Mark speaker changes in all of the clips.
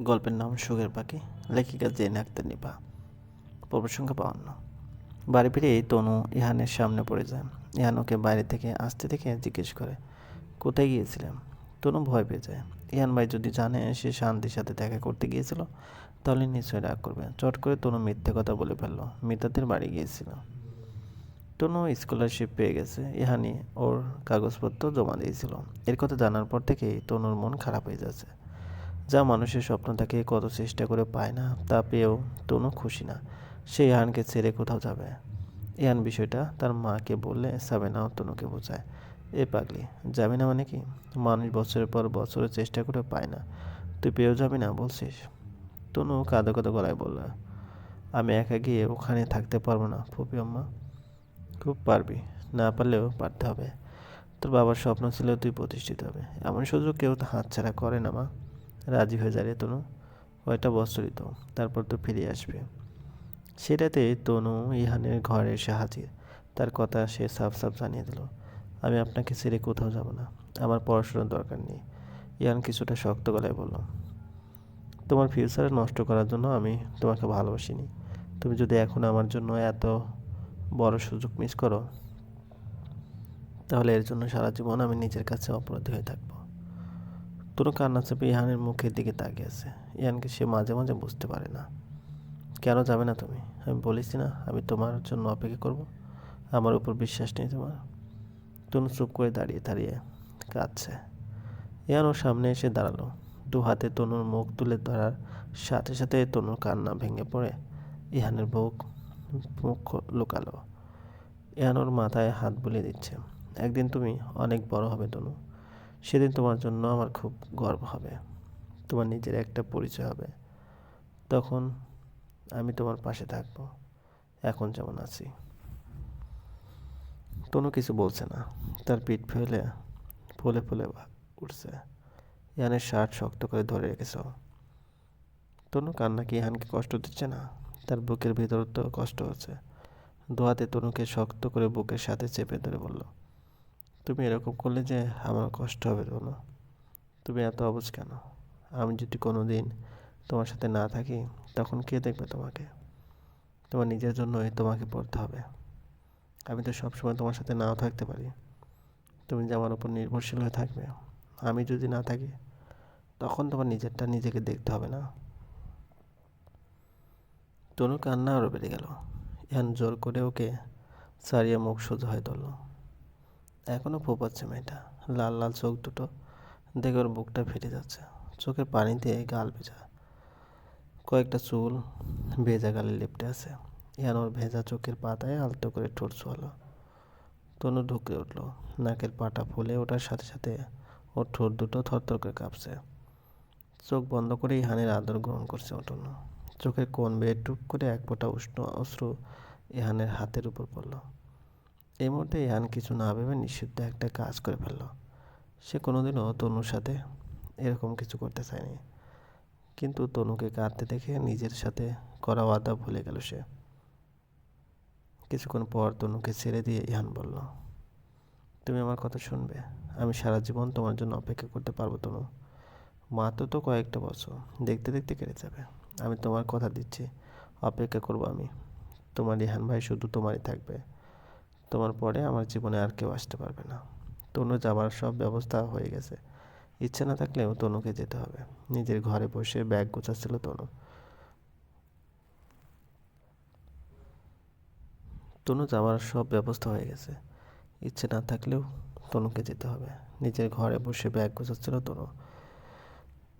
Speaker 1: গল্পের নাম সুখের পাখি। লেখিকা জেন আক্তার নিপা পর্ব সংখ্যা বাউন্ন। বাড়ি ফিরেই তনু ইহানের সামনে পড়ে যায়। ইহান ওকে বাইরে থেকে আসতে দেখে জিজ্ঞেস করে, কোথায় গিয়েছিলাম তনু ভয় পেয়ে যায়। ইহান ভাই যদি জানে সে শান্তির সাথে দেখা করতে গিয়েছিল, তাহলে নিশ্চয়ই রাগ করবে। চট করে তনু মিথ্যে কথা বলে ফেলল। মিতাদের বাড়ি গিয়েছিল। তনু স্কলারশিপ পেয়ে গেছে। ইহানি ওর কাগজপত্র জমা দিয়েছিল। এর কথা জানার পর থেকেই তনুর মন খারাপ হয়ে যাচ্ছে। যা মানুষের স্বপ্ন তাকে কত চেষ্টা করে পায় না, তা পেয়েও তনু খুশি না। সে ইহানকে ছেড়ে কোথাও যাবে? ইহান বিষয়টা তার মাকে বললে সাবেনাও তনুকে বোঝায়। এ পাগলি, যাবি না মানে কি? মানুষ বছরের পর বছরের চেষ্টা করে পায় না। তুই পেয়েও যাবি না বলছিস? তনু কাঁদো কাঁদো গলায় বলল, আমি একা গিয়ে ওখানে থাকতে পারব না, ফুপি আম্মা। খুব পারবি, না পারলেও পারতে হবে। তোর বাবার স্বপ্ন ছিল তুই প্রতিষ্ঠিত হবে। এমন সুযোগ কেউ তো হাতছাড়া করে না, মা। রাজি হয়ে রে তনু। কয়টা বছরই তো, তারপর তো ফিরে আসবে। সেটাতে তনু ইহানের ঘরে এসে হাজির। তার কথা সে সাফ সাফ জানিয়ে দিল, আমি আপনাকে ছেড়ে কোথাও যাব না। আমার পড়াশোনার দরকার নেই। ইহান কিছুটা শক্ত গলায় বলল, তোমার ফিউচার নষ্ট করার জন্য আমি তোমাকে ভালোবাসিনি। তুমি যদি এখন আমার জন্য এত বড় সুযোগ মিস করো, তাহলে এর জন্য সারা জীবন আমি নিজের কাছে অপরাধী হয়ে থাকব। তনু কান্না চেপে ইহানের মুখের দিকে তাকিয়ে আছে। ইহানকে সে মাঝে মাঝে বুঝতে পারে না। কেন যাবে না তুমি? আমি বলেছি না, আমি তোমার জন্য অপেক্ষা করব। আমার উপর বিশ্বাস নেই তোমার। তনু চুপ করে দাঁড়িয়ে দাঁড়িয়ে কাঁদছে। ইহান ওর সামনে এসে দাঁড়াল। দু হাতে তনুর মুখ তুলে ধরার সাথে সাথে তনুর কান্না ভেঙে পড়ে ইহানের বুক, মুখ লুকালো। ইহান ওর মাথায় হাত বুলিয়ে দিচ্ছে। একদিন তুমি অনেক বড় হবে তনু। সেদিন তোমার জন্য আমার খুব গর্ব হবে। তোমার নিজের একটা পরিচয় হবে। তখন আমি তোমার পাশে থাকব। এখন যেমন আছি। তনু কিছু বলছে না। তার পিঠ ফেলে, ফুলে ফুলে উঠছে। ইয়ানের শার্ট শক্ত করে ধরে রেখেছ। তনু কান্না কি ইহানকে কষ্ট দিচ্ছে না? তার বুকের ভিতর তো কষ্ট হচ্ছে দোয়াতে তনুকে শক্ত করে বুকের সাথে চেপে ধরে বলল তুমি এরকম করলে যে আমার কষ্ট হবে তনু তুমি এত অবুজ কেন? আমি যদি কোনো দিন তোমার সাথে না থাকি, তখন কে দেখবে তোমাকে? তোমার নিজের জন্যই তোমাকে পড়তে হবে। আমি তো সবসময় তোমার সাথে নাও থাকতে পারি। তুমি যে আমার উপর নির্ভরশীল হয়ে থাকবে। আমি যদি না থাকি, তখন তোমার নিজেরটা নিজেকে দেখতে হবে না। তনু কান্না আরও বেড়ে গেল। ইহান জোর করে ওকে সারিয়ে মুখ সোজা হয়ে ধরল। এখনও ফোপাচ্ছে মেয়েটা। লাল লাল চোখ দুটো দেখে ওর বুকটা ফেটে যাচ্ছে। চোখের পানি দিয়ে গাল ভেজা। কয়েকটা চুল ভেজা গালে লেপটে আছে। ইয়ান ওর ভেজা চোখের পাতায় আলতো করে ঠোঁট ছোয়ালো। তনু ঢুকে উঠল। নাকের পাটা ফুলে ওঠার সাথে সাথে ওর ঠোঁট দুটো থরথর করে কাঁপছে। চোখ বন্ধ করে ইহানের আদর গ্রহণ করছে অটন্য চোখের কোন বেয়ে টুপ করে এক ফোঁটা উষ্ণ অশ্রু ইহানের হাতের উপর পড়ল। এই মুহূর্তে ইহান কিছু না ভেবে নিষিদ্ধ একটা কাজ করে ফেলল। সে কোনোদিনও তনুর সাথে এরকম কিছু করতে চায়নি। কিন্তু তনুকে কাঁদতে দেখে নিজের সাথে করা ওয়াদা ভুলে গেল সে। কিছুক্ষণ পর তনুকে ছেড়ে দিয়ে ইহান বলল, তুমি আমার কথা শুনবে। আমি সারা জীবন তোমার জন্য অপেক্ষা করতে পারব তনু। মাত্র তো কয়েকটা বছর। দেখতে দেখতে কেটে যাবে। আমি তোমার কথা দিচ্ছি। অপেক্ষা করব আমি। তোমার ইহান ভাই শুধু তোমারই থাকবে। তোমার পরে আমার জীবনে আর কেউ আসতে পারবে না। তনু যাবার সব ব্যবস্থা হয়ে গেছে। ইচ্ছে না থাকলেও তনুকে যেতে হবে। নিজের ঘরে বসে ব্যাগ গোছাচ্ছিল তনু। তনু যাওয়ার সব ব্যবস্থা হয়ে গেছে। ইচ্ছে না থাকলেও তনুকে যেতে হবে। নিজের ঘরে বসে ব্যাগ গোছাচ্ছিল তনু।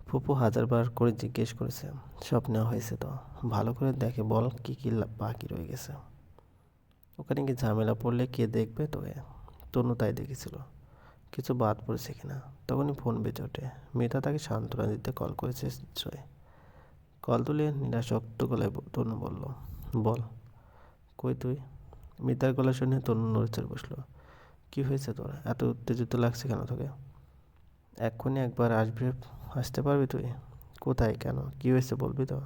Speaker 1: ফুপু হাজারবার করে জিজ্ঞেস করেছে। সব নেওয়া হয়েছে তো। ভালো করে দেখে বল কী কী বাকি রয়ে গেছে। ওখানে কি ঝামেলা পড়লে কে দেখবে? তোকে তনু তাই দেখেছিল। কিছু বাদ পড়েছে কিনা? তখনই ফোন বেজে ওঠে। মেয়েটা তাকে সান্ত্বনা দিতে কল করেছে নিশ্চয় কল তুলে নিরাসক্ত গলায় তনু বলল, বল, কই তুই? মিতার গলা শুনে তনু নড়েচড়ে বসল, কি হয়েছে তোর? এত উত্তেজিত লাগছে কেন তোকে? এক্ষুনি একবার আসবে, আসতে পারবি তুই? কোথায়, কেন? কি হয়েছে বলবি তো?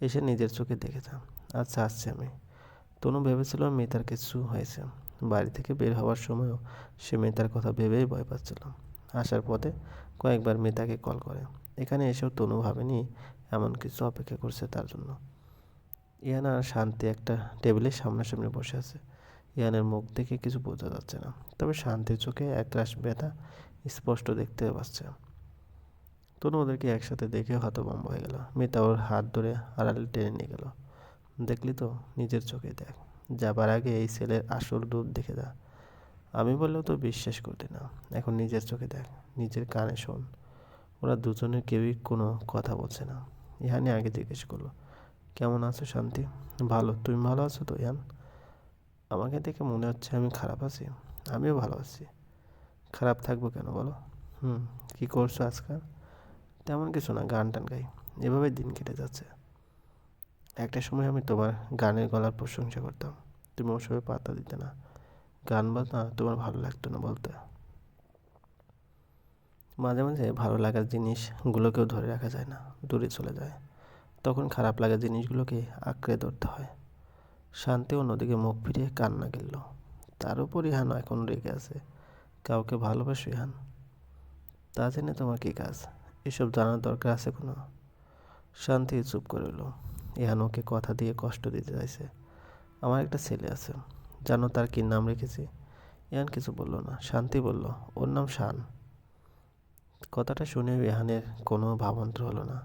Speaker 1: এসে নিজের চোখে দেখেছে আচ্ছা আসছি আমি। তনু ভেবেছিল মিতার কিছু হয়েছে। বাড়ি থেকে বের হওয়ার সময়ও সে মিতার কথা ভেবেই ভয় পাচ্ছিল। আসার পথে কয়েকবার মিতাকে কল করে। এখানে এসেও তনু ভাবেনি এমন কিছু অপেক্ষা করছে তার জন্য। ইয়ান আর শান্তি একটা টেবিলের সামনাসামনি বসে আছে। ইয়ানের মুখ দেখে কিছু বোঝা যাচ্ছে না। তবে শান্তির চোখে একরাশ ব্যথা স্পষ্ট দেখতে পাচ্ছে। তনু ওদেরকে একসাথে দেখে হতভম্ব হয়ে গেল। মিতা ওর হাত ধরে আড়ালে টেনে নিয়ে গেল। দেখলি তো, নিজের চোখে দেখ। যাবার আগে এই ছেলের আসল রূপ দেখে যা। আমি বললেও তো বিশ্বাস করতে না। এখন নিজের চোখে দেখ, নিজের কানে শোন। ওরা দুজনের কেউই কোনো কথা বলছে না। ইহানি আগে জিজ্ঞেস করল, কেমন আছো শান্তি? ভালো। তুমি ভালো আছো তো ইয়ান আমাকে দেখে মনে হচ্ছে আমি খারাপ আছি। আমিও ভালো আছি। খারাপ থাকব কেন বলো? হুম, কী করছ আজকাল? তেমন কিছু না, গান টান গাই। এভাবে দিন কেটে যাচ্ছে। একটা সময় আমি তোমার গানের গলার প্রশংসা করতাম। তুমি ওসবে পাতা দিতে না। গান বাজনা তোমার ভালো লাগতো না বলতে। মাঝে মাঝে ভালো লাগার জিনিসগুলোকেও ধরে রাখা যায় না, দূরে চলে যায়। তখন খারাপ লাগা জিনিসগুলোকে আঁকড়ে ধরতে হয়। শান্তি অন্যদিকে মুখ ফিরিয়ে কান্না গেল তার উপর ইহান এখন রেগে আছে। কাউকে ভালোবাসো ইহান। তা জেনে তোমার কী কাজ? এসব জানার দরকার আছে কোনো? শান্তি চুপ করে এলো ইহান ওকে কথা দিয়ে কষ্ট দিতে চাইছে। আমার একটা ছেলে আছে, জানো তার কি নাম রেখেছি? ইহান কিছু বলল না, শান্তি বলল, ওর নাম শান। কথাটা শুনে ইহানের কোনো ভাবান্তর হলো না,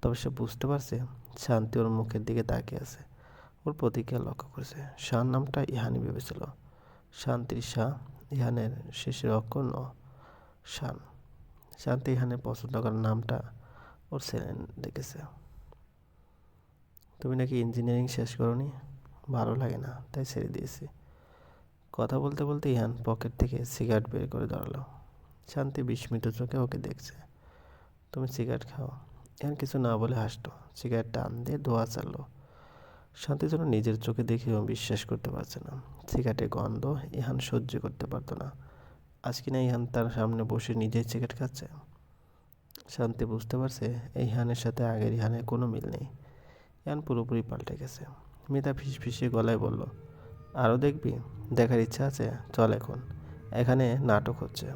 Speaker 1: তবে সে বুঝতে পারছে শান্তি ওর মুখের দিকে তাকিয়ে আছে, ওর প্রতিক্রিয়া লক্ষ্য করেছে। শান নামটা ইহানি ভেবেছিল। শান্তির শাহ ইহানের শেষের অক্ষর ন, শান। শান্তি ইহানের পছন্দ করার নামটা ওর ছেলে দেখেছে তুমি নাকি ইঞ্জিনিয়ারিং শেষ করনি? ভালো লাগে না, তাই ছেড়ে দিয়েছি। কথা বলতে বলতে ইহান পকেট থেকে সিগারেট বের করে দাঁড়াল শান্তি বিস্মিত চোখে ওকে দেখছে। তুমি সিগারেট খাও। ইহান কিছু না বলে হাসতো সিগারেট টান দিয়ে ধোয়া চাললো শান্তি যেন নিজের চোখে দেখে দেখেও বিশ্বাস করতে পারছে না। সিগারেটের গন্ধ ইহান সহ্য করতে পারতো না। আজ কিনা ইহান তার সামনে বসে নিজেই সিগারেট খাচ্ছে। শান্তি বুঝতে পারছে এই ইহানের সাথে আগের ইহানের কোনো মিল নেই। ইহান পুরোপুরি পাল্টে গেছে। মিতা ফিস ফিসিয়ে গলায় বলল আরও দেখবি? দেখার ইচ্ছা আছে? চল এখন। এখানে নাটক হচ্ছে।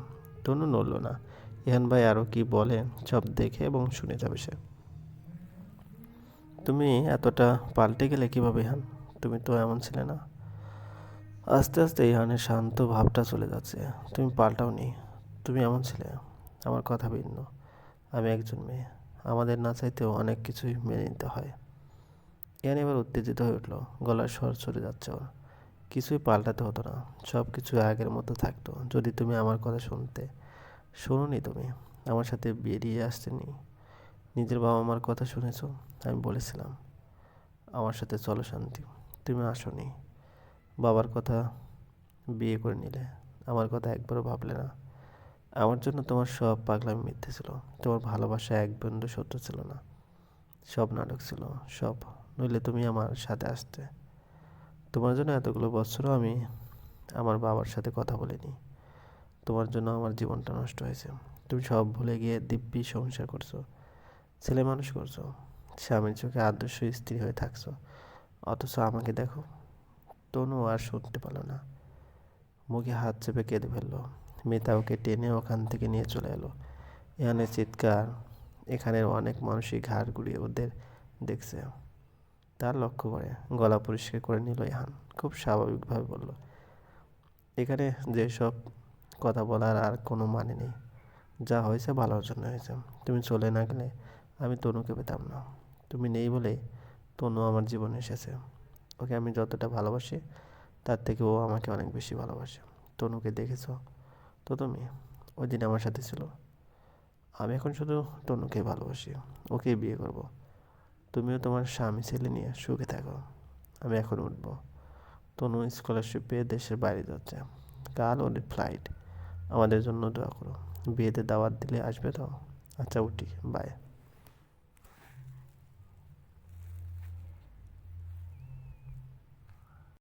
Speaker 1: তনু নড়ল না। ইহান ভাই আরও কি বলে সব দেখে এবং শুনে যাবে সে। তুমি এতটা পাল্টে গেলে কীভাবে ইহান তুমি তো এমন ছিলে না। আস্তে আস্তে ইহানের শান্ত ভাবটা চলে যাচ্ছে। তুমি পাল্টাও নি তুমি এমন ছিলে। আমার কথা ভিন্ন। আমি একজন মেয়ে। আমাদের না চাইতেও অনেক কিছুই মেনে নিতে হয়। ইয়ান এবার উত্তেজিত হয়ে উঠল। গলার স্বর চলে যাচ্ছে ওর। কিছুই পাল্টাতে হতো না। সব কিছু আগের মতো থাকতো, যদি তুমি আমার কথা শুনতে। শোনোনি তুমি? আমার সাথে বেরিয়ে আসতেনি? নিজের বাবা মার কথা শুনেছ? আমি বলেছিলাম। আমার সাথে চলো শান্তি। তুমি আসনি। বাবার কথা বিয়ে করে নিলে। আমার কথা একবারও ভাবলে না। আমার জন্য তোমার সব পাগলামি মিথ্যে ছিল। তোমার ভালোবাসা এক বিন্দু সত্য ছিল না। সব নাটক ছিল। সব নইলে তুমি আমার সাথে আসতে। তোমার জন্য এতগুলো বছরও আমি আমার বাবার সাথে কথা বলিনি। তোমার জন্য আমার জীবনটা নষ্ট হয়েছে। তুমি সব ভুলে গিয়ে দিব্যি সংসার করছ, ছেলে মানুষ করছ, স্বামীর চোখে আদর্শ স্ত্রী হয়ে থাকছো। অথচ আমাকে দেখো, তনু আর শুনতে পারল না। মুখে হাত চেপে কেঁদে ফেলল। মেয়েটা ওকে টেনে ওখান থেকে নিয়ে চলে এলো। এখানে চিৎকার, এখানের অনেক মানুষই ঘাড় ঘুরিয়ে ওদের দেখছে। তার লক্ষ্য করে, গলা পরিষ্কার করে নিল ইহান। খুব স্বাভাবিকভাবে বলল, এখানে যেসব কথা বলার আর কোনো মানে নেই। যা হয়েছে ভালোর জন্য হয়েছে। তুমি চলে না গেলে আমি তনুকে পেতাম না। তুমি নেই বলে তনু আমার জীবনে এসেছে। ওকে আমি যতটা ভালোবাসি, তার থেকে ও আমাকে অনেক বেশি ভালোবাসে। তনুকে দেখেছ তো তুমি? ওই দিন আমার সাথে ছিল। আমি এখন শুধু তনুকে ভালোবাসি। ওকেই বিয়ে করব। তুমিও তোমার স্বামী ছেলে নিয়ে সুখে থাকো। আমি এখন উঠব। তনু স্কলারশিপ পেয়ে দেশের বাইরে যাচ্ছে। কাল ওদের ফ্লাইট আমাদের জন্য দোয়া করো। বিয়েতে দাওয়াত দিলে আসবে তো? আচ্ছা উঠি। বাই